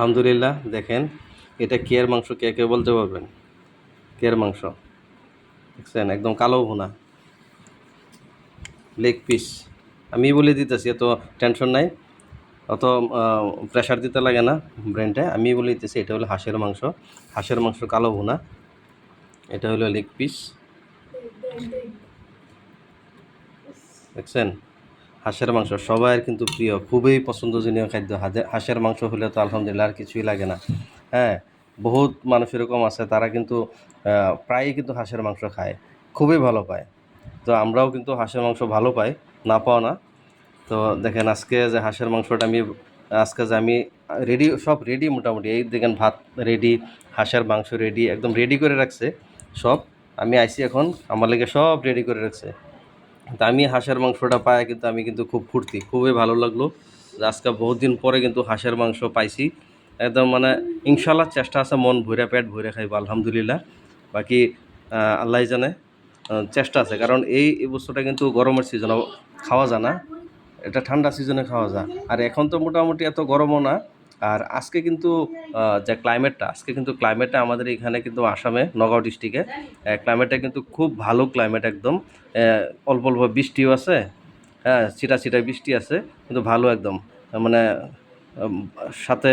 আলহামদুলিল্লাহ, দেখেন, এটা কেয়ার মাংস কে কে বলতে পারবেন? কেয়ার মাংস, দেখছেন, একদম কালো ভুনা। লেগ পিস আমি বলে দিতেছি, এত টেনশন নাই, অত প্রেশার দিতে লাগে না ব্রেনটা আমি বলে দিতেছি, এটা হলো হাঁসের মাংস হাঁসের মাংস কালো ভুনা, এটা হলো লেগ পিস দেখছেন? হাঁসের মাংস সবাইয়ের কিন্তু প্রিয়, খুবই পছন্দজনীয় খাদ্য। হাঁসের মাংস হলে তো আলহামদুলিল্লাহ আর কিছুই লাগে না। হ্যাঁ বহুত মানুষ এরকম আছে, তারা কিন্তু প্রায়ই কিন্তু হাঁসের মাংস খায়, খুবই ভালো পায়। তো আমরাও কিন্তু হাঁসের মাংস ভালো পাই, না পাও না। তো দেখেন আজকে যে হাঁসের মাংসটা আমি, আজকে যে আমি রেডি সব রেডি মোটামুটি। এই দেখেন ভাত রেডি হাঁসের মাংস রেডি একদম রেডি করে রাখছে, সব। আমি আইসি এখন, আমার লেগে সব রেডি করে রাখছে। তো আমি হাঁসের মাংসটা পাই, কিন্তু আমি কিন্তু খুব ফুর্তি, খুবই ভালো লাগল। আজকে বহুত দিন পরে কিন্তু হাঁসের মাংস পাইছি। একদম মানে ইনশাল্লাহ চেষ্টা আছে, মন ভরে পেট ভরে খাইব, আলহামদুলিল্লাহ। বাকি আল্লাহ জানে চেষ্টা আছে, কারণ এই বস্তুটা কিন্তু গরমের সিজনে খাওয়া যায় না। এটা ঠান্ডা সিজনে খাওয়া যায়। আর এখন তো মোটামুটি এত গরমও না। আর আজকে কিন্তু যে ক্লাইমেটটা আজকে কিন্তু ক্লাইমেটটা আমাদের এখানে কিন্তু আসামে, নগাঁও ডিস্ট্রিক্টে ক্লাইমেটটা কিন্তু খুব ভালো ক্লাইমেট একদম। অল্প অল্প বৃষ্টিও আছে হ্যাঁ ছিটা ছিটা বৃষ্টি আছে, কিন্তু ভালো একদম। মানে সাথে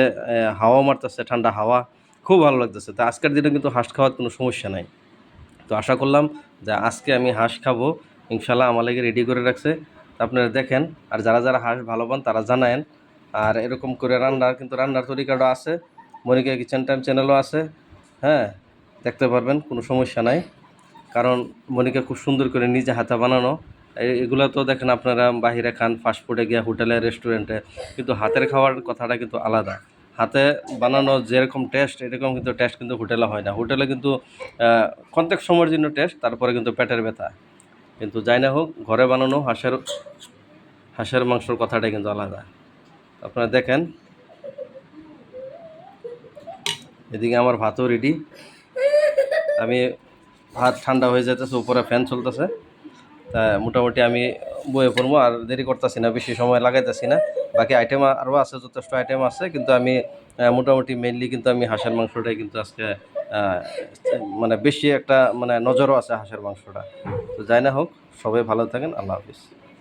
হাওয়া মারতেছে, ঠান্ডা হাওয়া, খুব ভালো লাগতেছে। তো আজকের দিনে কিন্তু হাঁস খাওয়ার কোনো সমস্যা নাই। তো আশা করলাম যে আজকে আমি হাঁস খাব ইনশাল্লাহ আমার লাগে রেডি করে রাখছে। আপনারা দেখেন, আর যারা যারা হাঁস ভালো পান, তারা জানায়েন। আর এরকম করে রান্নার কিন্তু রান্নার তরিকাটা আছে। মনিকা কিচেন টাইম চ্যানেলও আছে। হ্যাঁ দেখতে পারবেন কোনো সমস্যা নাই। কারণ মনিকা খুব সুন্দর করে নিজে হাতে বানানো। এগুলো তো দেখেন আপনারা বাহিরে খান ফাস্টফুডে গিয়ে হোটেলে রেস্টুরেন্টে কিন্তু হাতের খাওয়ার কথাটা কিন্তু আলাদা। হাতে বানানো যেরকম টেস্ট এরকম কিন্তু টেস্ট কিন্তু হোটেলে হয় না। হোটেলে কিন্তু আহ, সময়ের জন্য টেস্ট তারপরে কিন্তু পেটের ব্যথা। কিন্তু যাই না হোক ঘরে বানানো হাঁসের হাঁসের মাংসর কথাটাই কিন্তু আলাদা। আপনারা দেখেন। এদিকে আমার ভাতও রেডি আমি ভাত ঠান্ডা হয়ে যেতেছে উপরে ফ্যান চলতেছে। তা মোটামুটি আমি বয়ে পড়ব, আর দেরি করতেছি না, বেশি সময় লাগাইতেছি না। বাকি আইটেম আরও আছে, যথেষ্ট আইটেম আছে, কিন্তু আমি মোটামুটি মেনলি কিন্তু আমি হাঁসের মাংসটাই কিন্তু আজকে মানে বেশি একটা মানে নজরও আছে হাঁসের মাংসটা। তো যাই না হোক, সবাই ভালো থাকেন, আল্লাহ হাফিজ।